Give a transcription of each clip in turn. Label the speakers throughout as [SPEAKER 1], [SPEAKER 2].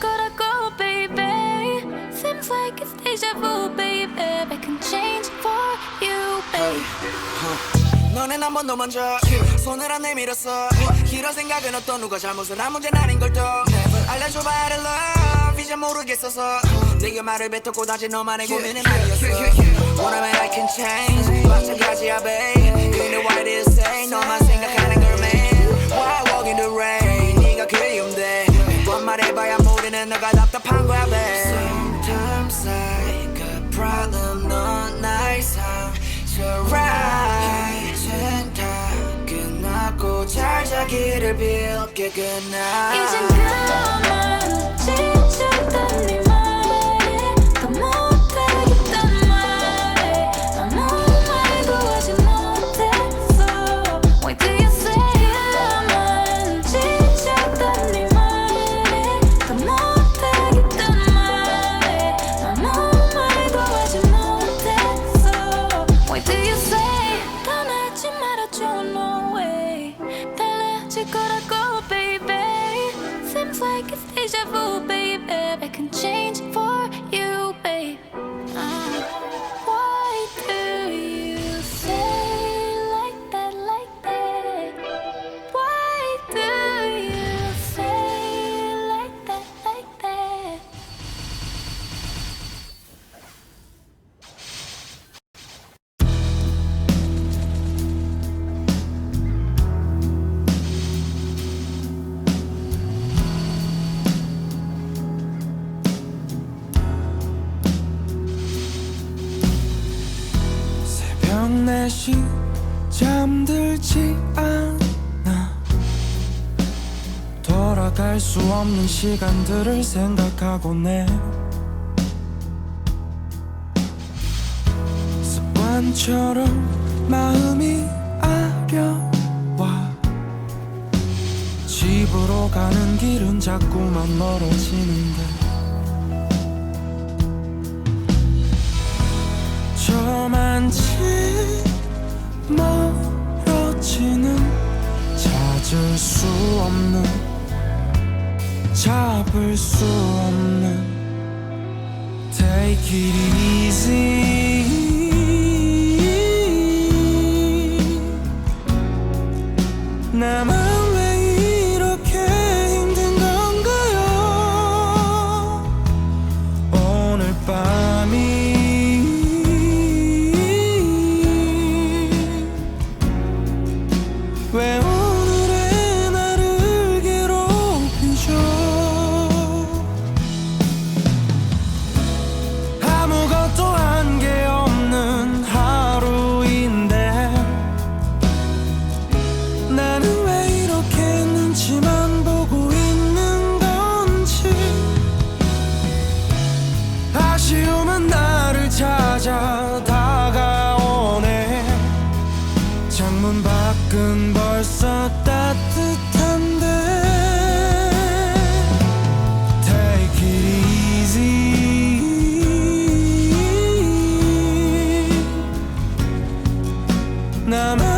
[SPEAKER 1] 거라고 baby Seems like it's deja vu baby I can change for you baby
[SPEAKER 2] 너넨 한번 더 먼저 손을 안 내밀었어 이런 생각은 어떤 누가 잘못을 한 문제는 아닌 걸또 알려줘봐 I love 이제 모르겠어서 네가 말을 뱉었고 다시 너만의 고민은 아니었어 원하면 I can change 마찬가지야 babe 근데 why did you say 너만 생각하는 걸 man Why walk in the rain 말해봐야 모르는 너가 답답한 거야 babe Sometimes I got problem 넌날 상처right. 이젠 다. 끝났고 잘 자기를 빌게 끝나.
[SPEAKER 1] 이젠 그만 달라질 거라고 baby Seems like it's deja vu baby
[SPEAKER 3] 4시 잠들지 않아. 돌아갈 수 없는 시간들을 생각하곤 해 습관처럼 마음이 아려와. 집으로 가는 길은 자꾸만 멀어지는데. 저만치 찾을 수 없는 잡을 수 없는 Take it easy. 나만 나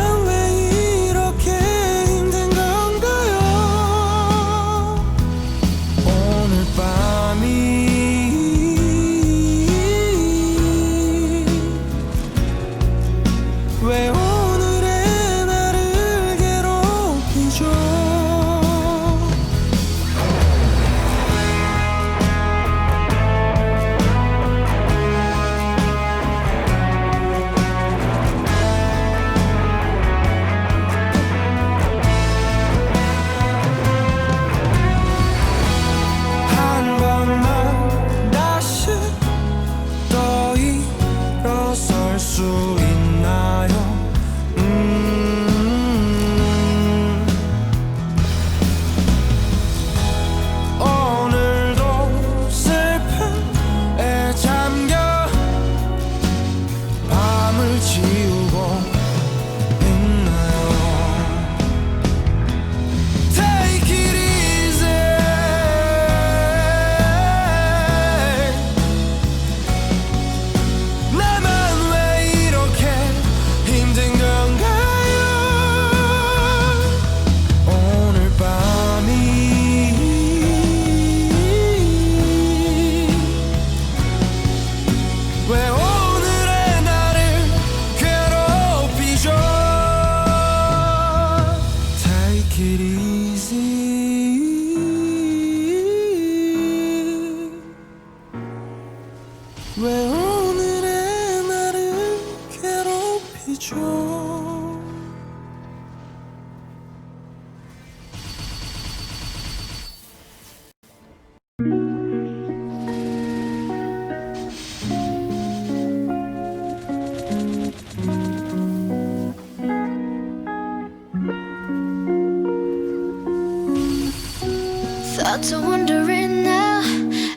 [SPEAKER 4] To wondering now.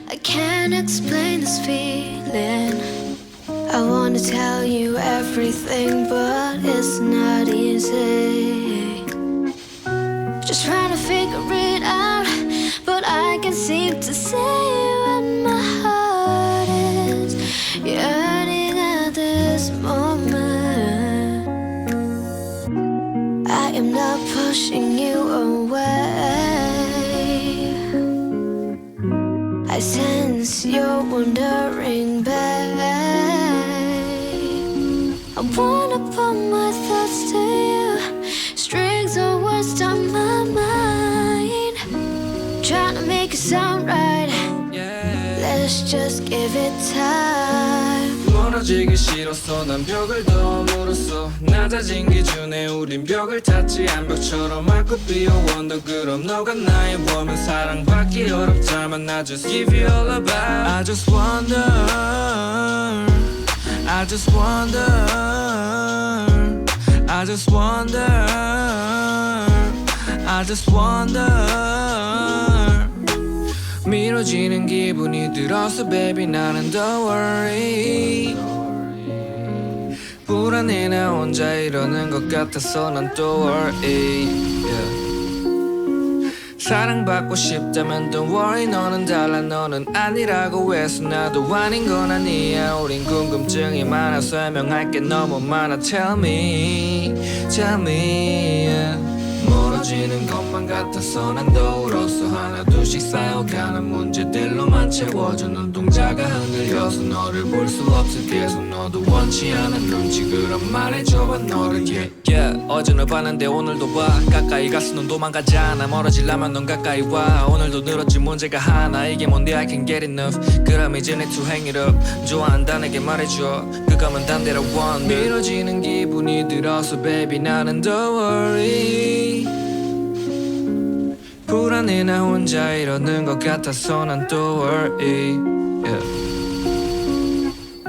[SPEAKER 4] I can't explain this feeling. I wanna tell you everything, but it's not easy.
[SPEAKER 5] 멀어지기 싫었어 난 벽을 더 물었어 낮아진 기준에 우린 벽을 탔지 암벽처럼 맑고 비어원더 그럼 너가 나의 보면 사랑받기 어렵다면 I just give you all about I just wonder I just wonder I just wonder I just wonder 미뤄지는 기분이 들어서 baby. 나는 don't worry. 불안해 나 혼자 이러는 것 같아서 난 또 worry. Yeah. 사랑받고 싶다면 don't worry. 너는 달라 너는 아니라고 해서 나도 아닌 건 아니야. 우린 궁금증이 많아. 설명할 게 너무 많아. Tell me tell me yeah. 멀어지는 것만 같아서 난 더 울었어 하나 둘씩 쌓여가는 문제들로만 채워져. 눈동자가 흔들려서 너를 볼 수 없어. 계속 너도 원치 않은 눈치 그럼 말해줘봐 너를. Yeah, yeah. 어제 널 봤는데 오늘도 봐. 가까이 가서 넌 도망가잖아. 멀어지려면 넌 가까이 와. 오늘도 늘었지 문제가 하나. 이게 뭔데? I can get enough. 그럼 이제 내 to hang it up. 좋아한다 내게 말해줘. 그거면 단 I want 미뤄지는 기분이 들어서 baby 나는 don't worry 불안해 나 혼자 이러는 것 같아서 난 또 worry yeah.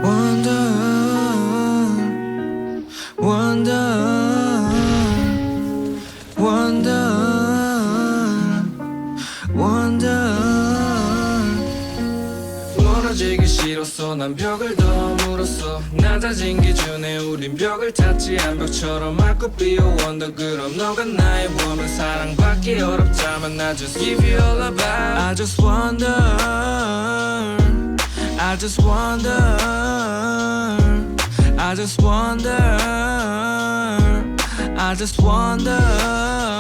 [SPEAKER 5] Wonder Wonder 싫었어 난 벽을 더 물었어 낮아진 기준에 우린 벽을 탔지 암벽처럼 맑고 비어 원더 그럼 너가 나의 보면 사랑받기 어렵다면 I just give you all about I just wonder I just wonder I just wonder I just wonder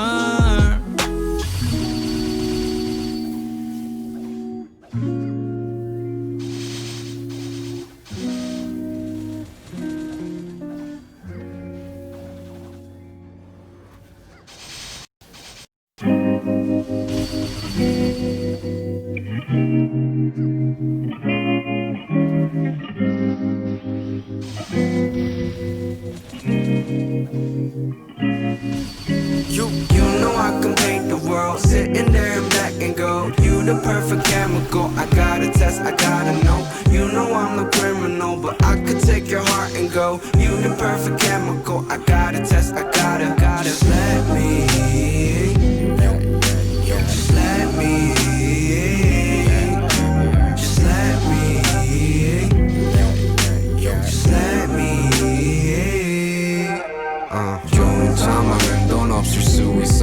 [SPEAKER 6] You, you know I can paint the world. Sitting there in black and gold. You the perfect chemical. I gotta test, I gotta know. You know I'm the criminal But I could take your heart and go. You the perfect chemical. I gotta test, I gotta, gotta. Let me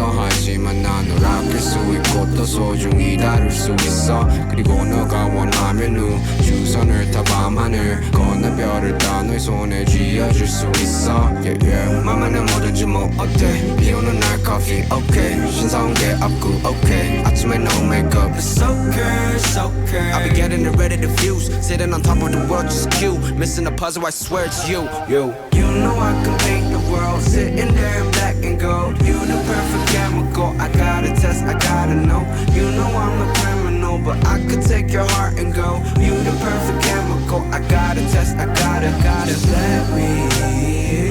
[SPEAKER 7] 있어 하지만 난 널 아낄 수 있고 또 소중히 다룰 수 있어 그리고 너가 원하면 우주선을 타 밤하늘 건너 별을 따 너의 손에 쥐어줄 수 있어 yeah, yeah. 맘에는 뭐든지 뭐 어때 비 오는 날 커피 okay 신사온 게 없고 okay 아침에 no makeup
[SPEAKER 6] It's okay, it's okay. I be getting it ready to fuse. Sitting on top of the world, just cute. Missing the puzzle, I swear it's you. You. You know I can paint world. Sitting there in black and gold. You the perfect chemical. I gotta test, I gotta know. You know I'm a criminal, but I could take your heart and go. You the perfect chemical. I gotta test, I gotta, gotta. Let me.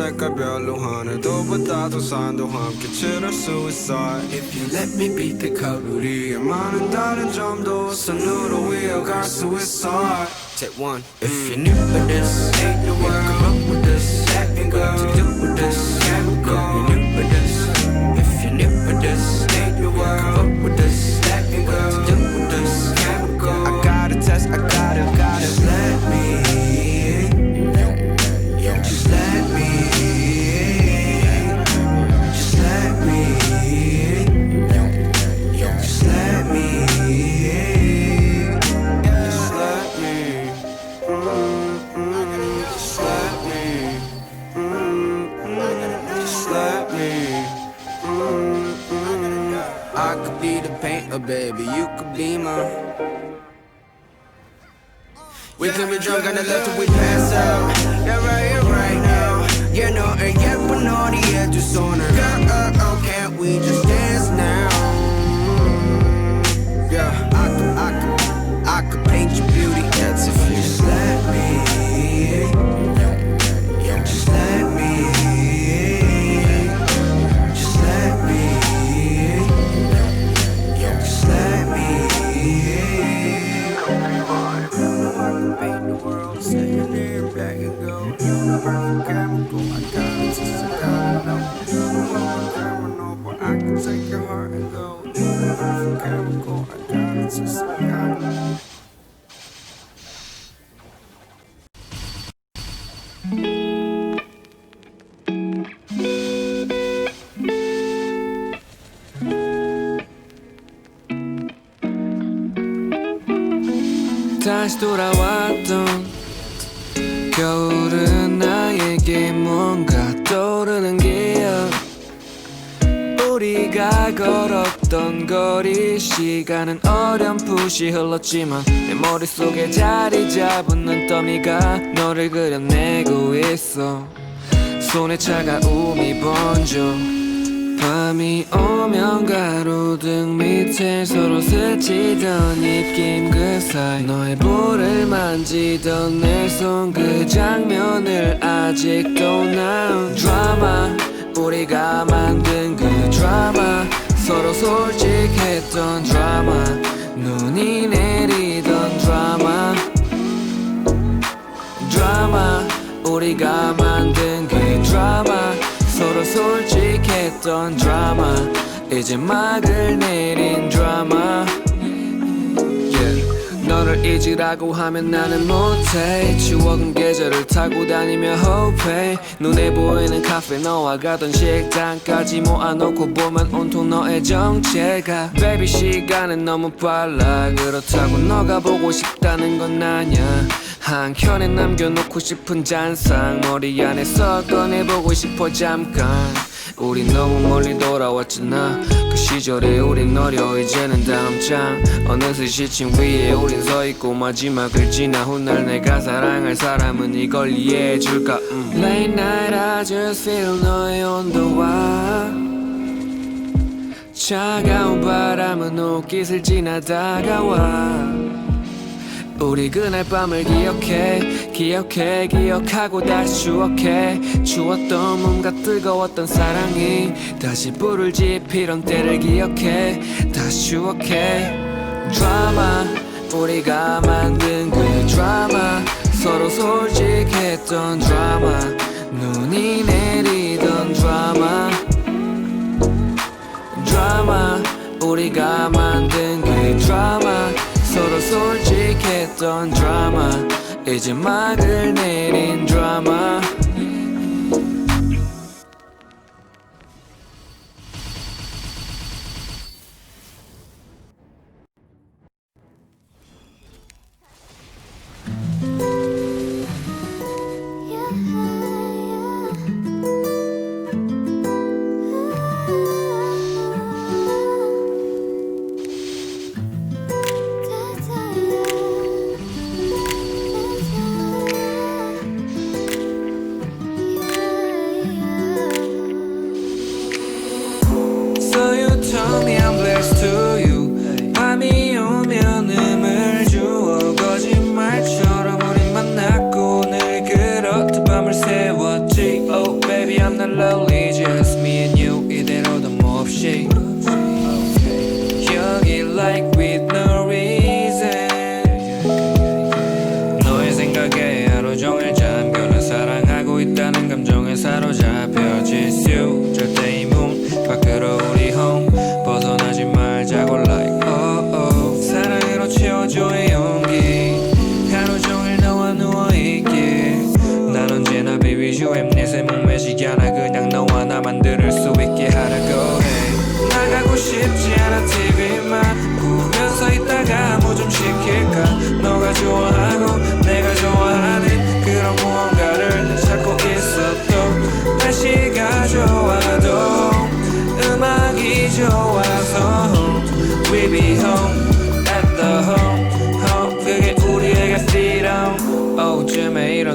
[SPEAKER 6] Let me
[SPEAKER 7] pick the cup 너가 원하는 색깔별로 하늘도 보다도
[SPEAKER 6] 우산도 함께 치를 수 있어 If you let me beat the code 우리의 많은 다른 점도 선으로 이어갈 수 있어 Take one If you knew what this ain't the world Come up with this Ain't got to do with this Chemical You knew We can be drunk on the left till we pass out. Yeah, right here, right now. Yeah, no, and yet, but no, the edge is on her. Girl, uh, oh, can't we just dance
[SPEAKER 5] 다시 돌아왔던 겨울은 나에게 뭔가 떠오르는 기억. 우리가 걸었던 거리 시간은 어렴풋이 흘렀지만 내 머릿속에 자리 잡은 눈더미가 너를 그려내고 있어. 손에 차가움이 번져 밤이 오면 가로등 밑에 서로 스치던 입김 그 사이 너의 볼을 만지던 내 손 그 장면을 아직도 난 드라마. 우리가 만든 그 드라마. 서로 솔직했던 드라마. 눈이 내리던 드라마. 드라마. 우리가 만든 그 드라마 서로 솔직했던 드라마 이제 막을 내린 드라마. 너를 잊으라고 하면 나는 못해. 추억은 계절을 타고 다니며 호흡해 눈에 보이는 카페 너와 가던 식당까지 모아놓고 보면 온통 너의 정체가. Baby 시간은 너무 빨라. 그렇다고 너가 보고 싶다는 건 아냐 한 켠에 남겨놓고 싶은 잔상. 머리 안에서 꺼내보고 싶어 잠깐 우리 너무 멀리 돌아왔잖아. 그 시절에 우린 어려 이제는 다음장. 어느새 시침 위에 우린 서있고 마지막을 지나 훗날 내가 사랑할 사람은 이걸 이해해줄까? 음. Late night I just feel 너의 온도와 차가운 바람은 옷깃을 지나 다가와 우리 그날 밤을 기억해. 기억해 기억하고 다시 추억해. 추웠던 몸과 뜨거웠던 사랑이 다시 불을 지피던 때를 기억해. 다시 추억해. 드라마 우리가 만든 그 드라마. 서로 솔직했던 드라마 솔직했던 드라마. 이제 막을 내린 드라마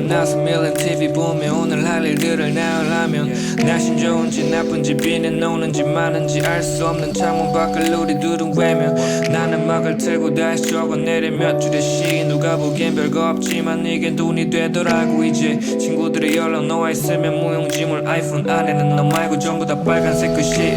[SPEAKER 5] 나서 밀린 TV 보며 오늘 할 일들을 나으려면 날씨 좋은지 나쁜지 비는 오는지 많은지 알 수 없는 창문 밖을 우리 둘은 외며 나는 음악을 틀고 다시 적어내려 몇 줄의 시 누가 보기엔 별거 없지만 이게 돈이 되더라고. 이제 친구들의 연락 너와 있으면 무용지물 아이폰 안에는 너 말고 전부 다 빨간색 글씨